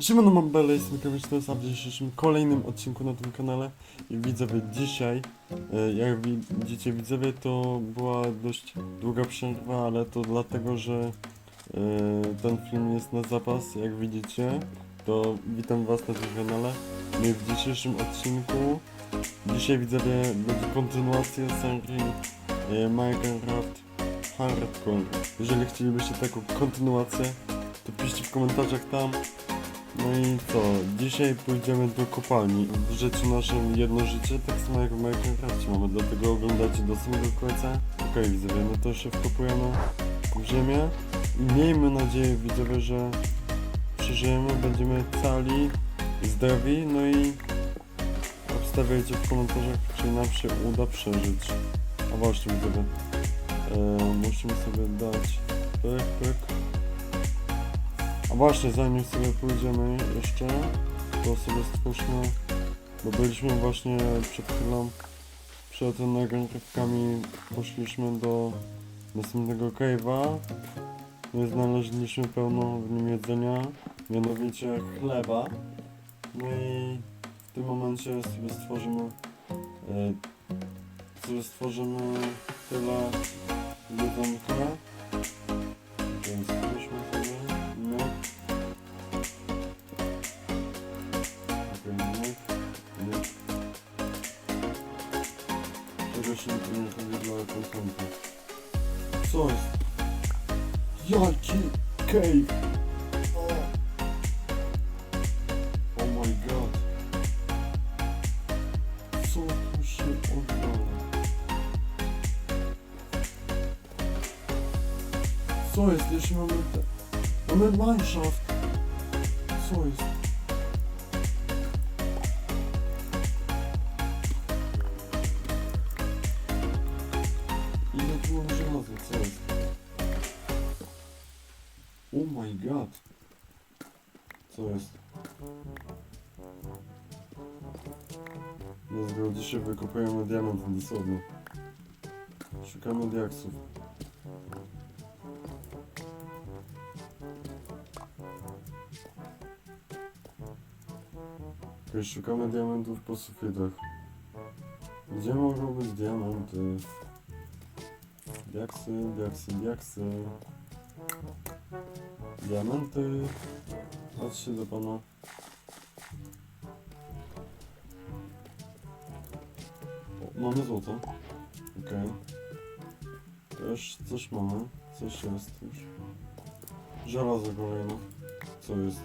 Siemano mam Bele, jestem Kamiczny, a w dzisiejszym kolejnym odcinku na tym kanale i widzowie dzisiaj, e, jak widzicie widzowie to była dość długa przerwa, ale to dlatego, że e, ten film jest na zapas, jak widzicie, to witam was na tym kanale. I w dzisiejszym odcinku, dzisiaj widzowie będzie kontynuacja serii e, Minecraft Hardcore. Jeżeli chcielibyście taką kontynuację, to piszcie w komentarzach tam. No i co? Dzisiaj pójdziemy do kopalni. W życiu naszym jedno życie, tak samo jak w Minecrafcie mamy, dlatego oglądacie do samego końca. Okej widzowie, no to się wkopujemy w ziemię miejmy nadzieję widzowie, że przeżyjemy, będziemy cali, zdrowi, no i obstawiajcie w komentarzach, czy nam się uda przeżyć. A właśnie widzowie, e, musimy sobie dać pyk, pyk. A właśnie, zanim sobie pójdziemy jeszcze, to sobie stwórzmy, bo byliśmy właśnie przed chwilą, przed nagrywkami poszliśmy do następnego cave'a, i znaleźliśmy pełno w nim jedzenia, mianowicie chleba. No i w tym momencie sobie stworzymy, e, sobie stworzymy tyle jedzonka. Jaki cave! O oh my god! Co tu się odwala? Co jest, jeśli my god! Co jest? No zgo, dzisiaj wykopujemy diament dosłownie. Szukamy diaksów. Okej, szukamy diamentów po sufitach. Gdzie mogą być diamenty? Diaksy, diaksy, diaksy. Diamenty. Patrzcie do pana. O, mamy złoto. Okej. Też coś mamy. Coś jest już. Żelazo kolejne. Co jest?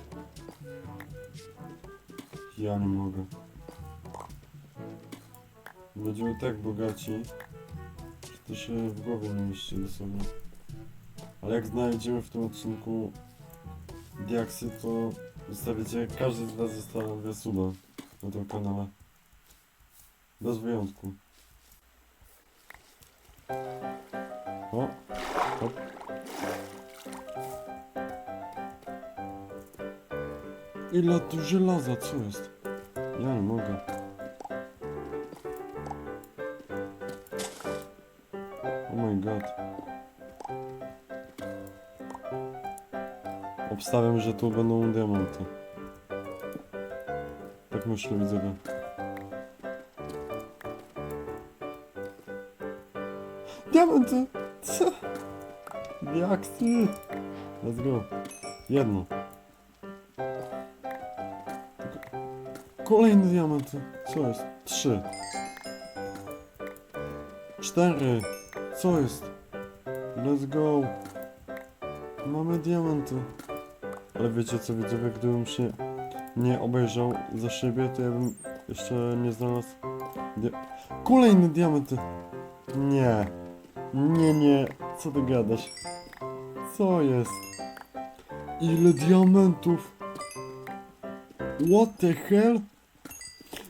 Ja nie mogę. Będziemy tak bogaci, że to się w głowie nie mieści dosłownie. Ale jak znajdziemy w tym odcinku diaksy, to zostawicie, każdy z was zostawia suba na tym kanale. Bez wyjątku. O, hop. Ile tu żelaza, co jest? Ja nie mogę. Oh my god. Obstawiam, że tu będą diamenty. Tak myślę, widzowie. Diamenty! Co? Diaksy! Let's go. Jedno. Kolejny diament. Co jest? Trzy. Cztery. Co jest? Let's go. Mamy diamenty. Ale wiecie co widzowie, gdybym się nie obejrzał za siebie, to ja bym jeszcze nie znalazł... Dia Kolejny diamenty. Nie. Nie, nie. Co ty gadasz? Co jest? Ile diamentów? What the hell?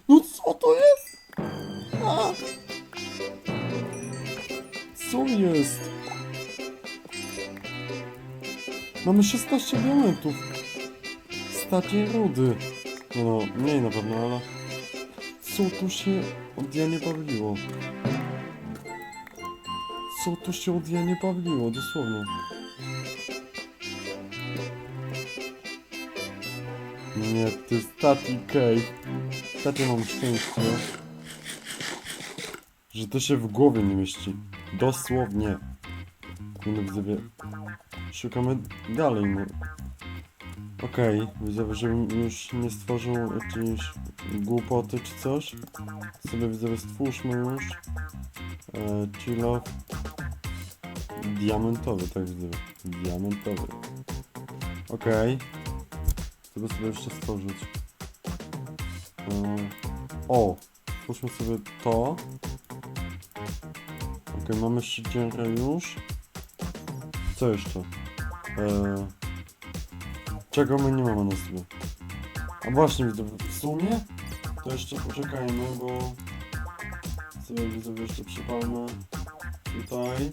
No co to jest? A! Co jest? Mamy 16 diamentów. Stacie rudy. No, no, mniej na pewno, ale... Co tu się od ja nie bawiło? Co tu się od ja nie bawiło, dosłownie. Nie, to jest Tati Cave. Tati mam szczęście, że to się w głowie nie mieści. Dosłownie. No widzowie, szukamy dalej, no. Okej, widzowie, żebym już nie stworzył jakiejś głupoty czy coś. Sobie widzowie stwórzmy już. E, Chilo. Diamentowy, tak widzowie. Diamentowy. Okej. Go sobie jeszcze stworzyć. E, o! Stwórzmy sobie to. Okej, mamy siedziarę już. Co jeszcze? E, czego my nie mamy na sobie? A właśnie, w sumie to jeszcze poczekajmy, bo sobie widzę jeszcze przypalmy tutaj.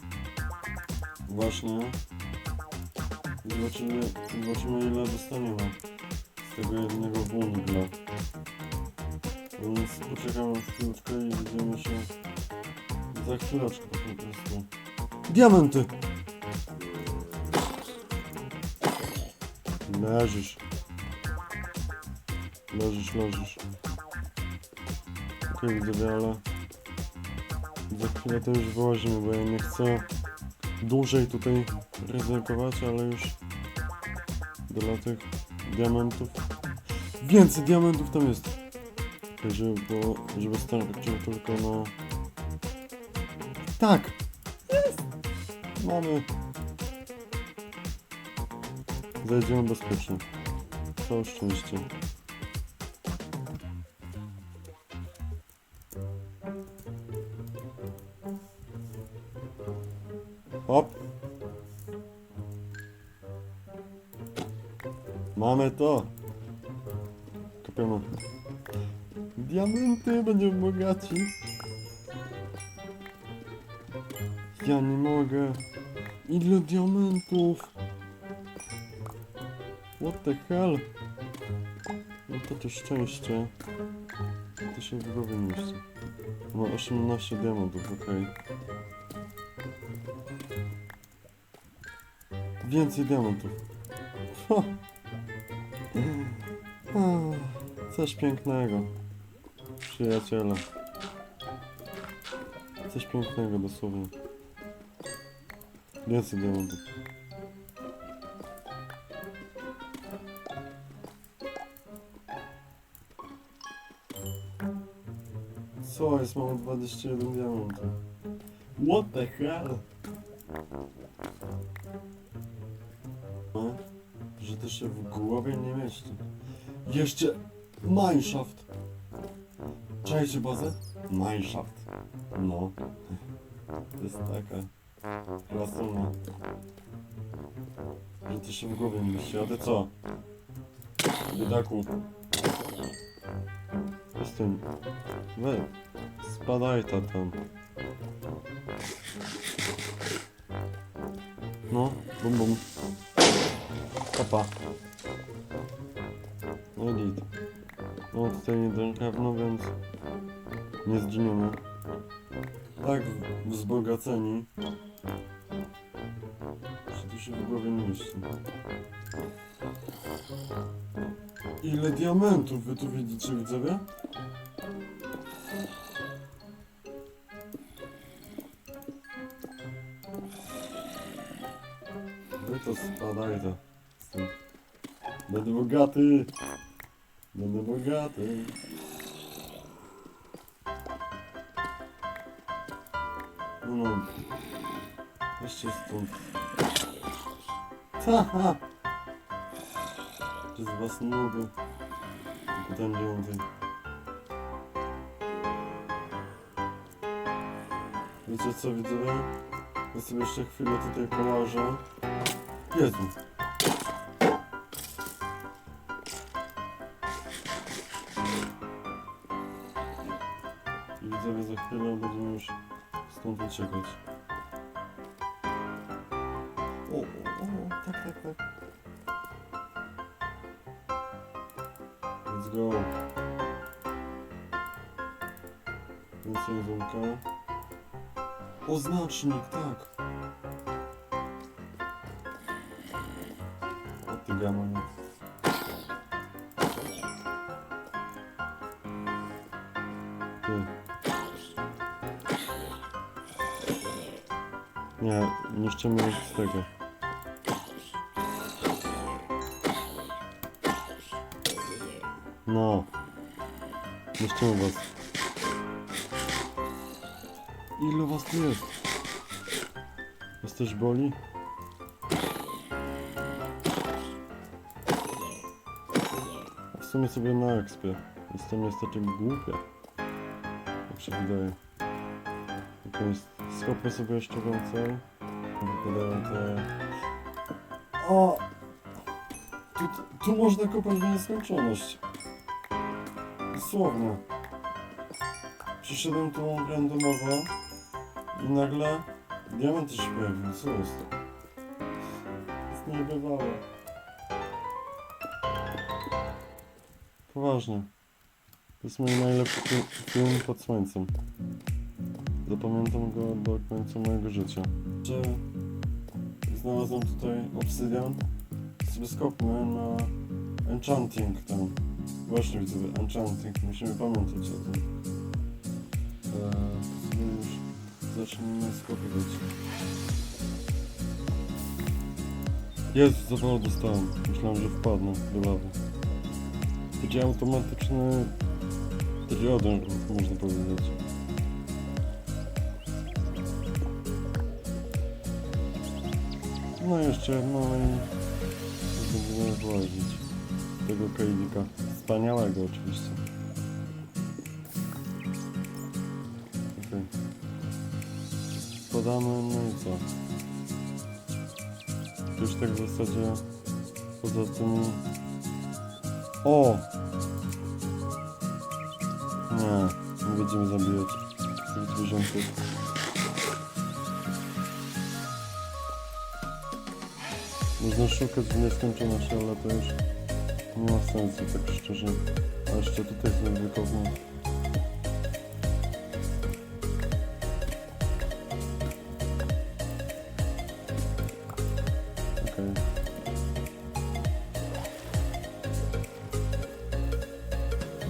Właśnie. I Zobaczymy, zobaczymy ile dostaniemy z tego jednego węgla. Więc poczekamy chwileczkę i widzimy się za chwileczkę po prostu. Diamenty! Leżysz. Leżysz, leżysz. Widzowie, ale za chwilę to już wyłazimy, bo ja nie chcę dłużej tutaj ryzykować, ale już dla tych diamentów. Więcej diamentów tam jest. Żeby, było, żeby starczyło tylko na... Tak! Jest! Mamy. Zajdziemy bezpiecznie. Całe szczęście. Hop. Mamy to. Kopiemy. Diamenty, będziemy bogaci. Ja nie mogę. Ile diamentów? What the hell? No to to szczęście. To się w głowie mieści. Ma 18 diamentów, okej. Więcej diamentów. Coś pięknego. Przyjaciele. Coś pięknego dosłownie. Więcej diamentów. Jest? Mamy 21 diamentów. What the hell? No, że to się w głowie nie mieści. Jeszcze mineshaft. Czajcie bazę? Mineshaft. No. To jest taka klasona. Że to się w głowie nie mieści. A ty co? Biedaku. Jestem. We. Spadaj ta tam. No, bum bum. Opa. No git. No tutaj nie drewno, więc nie zginiemy. Tak wzbogaceni. Że to się w głowie nie mieści. Ile diamentów wy tu widzicie, widzowie? To spadaj to. Stąd. Będę bogaty. Będę bogaty. No. Jeszcze stąd. Haha. Przez was nudy. Tylko ten więcej. Wiecie co widzowie? Ja sobie jeszcze chwilę tutaj położę. Jezu. I widzowie za chwilę będziemy już stąd uciekać. O, o, o, tak, tak, tak. Let's go. Więcej jedzonka. Oznacznik, tak. programu nic. Tu. Nie, niszczymy już z tego. No. Niszczymy was. Ilu was tu jest? Was też boli? W sumie sobie na ekspie. Jestem niestety głupia. Jak się wydaje. Jakąś skopę sobie jeszcze więcej. Wypadają te... O! Tu, tu można kopać w nieskończoność. Dosłownie. Przyszedłem tu randomowo i nagle diamenty się pojawiły. Co jest to? Jest niebywałe. Poważnie. To jest mój najlepszy fi- film pod słońcem. Zapamiętam go do końca mojego życia. Że znalazłem tutaj obsydian. Sobie skopmy na enchanting tam. Właśnie widzę, enchanting. Musimy pamiętać o tym. Eee, już zacznijmy skopywać. Jest, za mało dostałem. Myślałem, że wpadnę do lawy. Będzie automatyczny periodem, można powiedzieć. No jeszcze jedno i będziemy włazić tego kajlika. Wspaniałego oczywiście. Okej. Podamy, no i co? Już tak w zasadzie poza tym... O! Nie, nie będziemy zabijać tych zwierzątek. Można szukać w nieskończoność, ale to już nie ma sensu, tak szczerze. A jeszcze tutaj są wykopnie.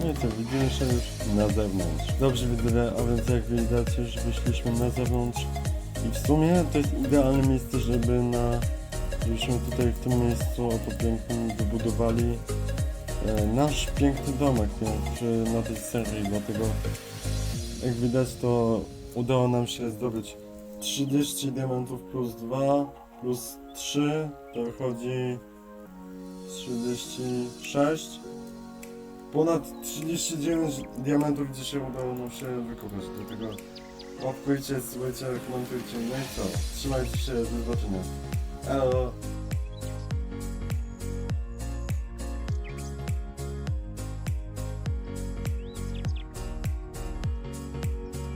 No i co, widzimy się już na zewnątrz. Dobrze widzowie, a więc jak widać już wyszliśmy na zewnątrz. I w sumie to jest idealne miejsce, żeby na... żebyśmy tutaj w tym miejscu oto pięknym wybudowali e, nasz piękny domek pierwszy na tej serii, dlatego jak widać to udało nam się zdobyć 30 diamentów plus 2 plus 3 to wychodzi 36 Ponad 39 diamentów dzisiaj udało nam się wykopać, dlatego łapkujcie, słuchajcie, komentujcie, no i co? Trzymajcie się, do zobaczenia. Elo!